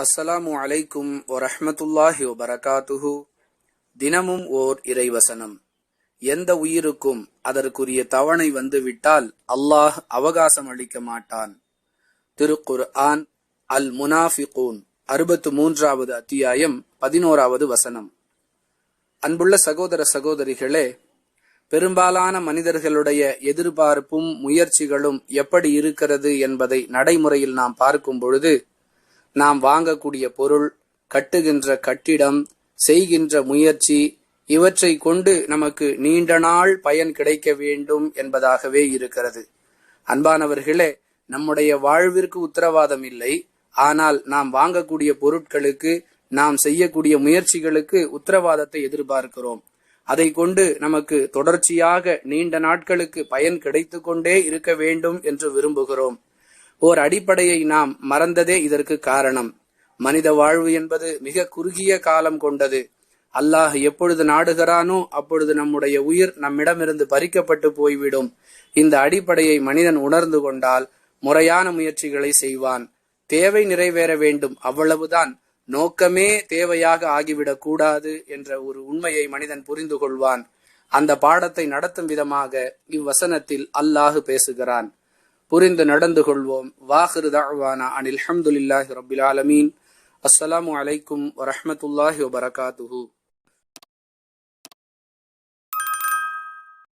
அஸ்ஸலாமு அலைக்கும் வரஹ்மத்துல்லாஹி வபரகாத்துஹு. தினமும் ஓர் இறைவசனம். எந்த உயிருக்கும் அதற்குரிய தவணை வந்துவிட்டால் அல்லாஹ் அவகாசம் அளிக்க மாட்டான். திருக்குர் ஆன் அல் முனாஃபிகூன் அறுபத்து மூன்றாவது அத்தியாயம் பதினோராவது வசனம். அன்புள்ள சகோதர சகோதரிகளே பெரும்பாலான மனிதர்களுடைய எதிர்பார்ப்பும் முயற்சிகளும் எப்படி இருக்கிறது என்பதை நடைமுறையில் நாம் பார்க்கும் பொழுது நாம் வாங்கக்கூடிய பொருள் கட்டுகின்ற கட்டிடம் செய்கின்ற முயற்சி இவற்றை கொண்டு நமக்கு நீண்ட நாள் பயன் கிடைக்க வேண்டும் என்பதாகவே இருக்கிறது. அன்பானவர்களே நம்முடைய வாழ்விற்கு உத்தரவாதம் இல்லை. ஆனால் நாம் வாங்கக்கூடிய பொருட்களுக்கு நாம் செய்யக்கூடிய முயற்சிகளுக்கு உத்தரவாதத்தை எதிர்பார்க்கிறோம். அதை கொண்டு நமக்கு தொடர்ச்சியாக நீண்ட நாட்களுக்கு பயன் கிடைத்து கொண்டே இருக்க வேண்டும் என்று விரும்புகிறோம். ஓர் அடிப்படையை நாம் மறந்ததே இதற்கு காரணம். மனித வாழ்வு என்பது மிக குறுகிய காலம் கொண்டது. அல்லாஹ் எப்பொழுது நாடுகிறானோ அப்பொழுது நம்முடைய உயிர் நம்மிடமிருந்து பறிக்கப்பட்டு போய்விடும். இந்த அடிப்படையை மனிதன் உணர்ந்து கொண்டால் முறையான முயற்சிகளை செய்வான். தேவை நிறைவேற வேண்டும். அவ்வளவுதான். நோக்கமே தேவையாக ஆகிவிடக் கூடாது என்ற ஒரு உண்மையை மனிதன் புரிந்து கொள்வான். அந்த பாடத்தை நடத்தும் விதமாக இவ்வசனத்தில் அல்லாஹு பேசுகிறான். புரிந்து நடந்து கொள்வோம். வாஹிரு தாழ்வானா அனில் அஹமதுல்லாஹி ரபில் ஆலமீன். அஸ்லாம் அலைக்கும் வரமத்துல்லாஹி வபரகாத்துஹூ.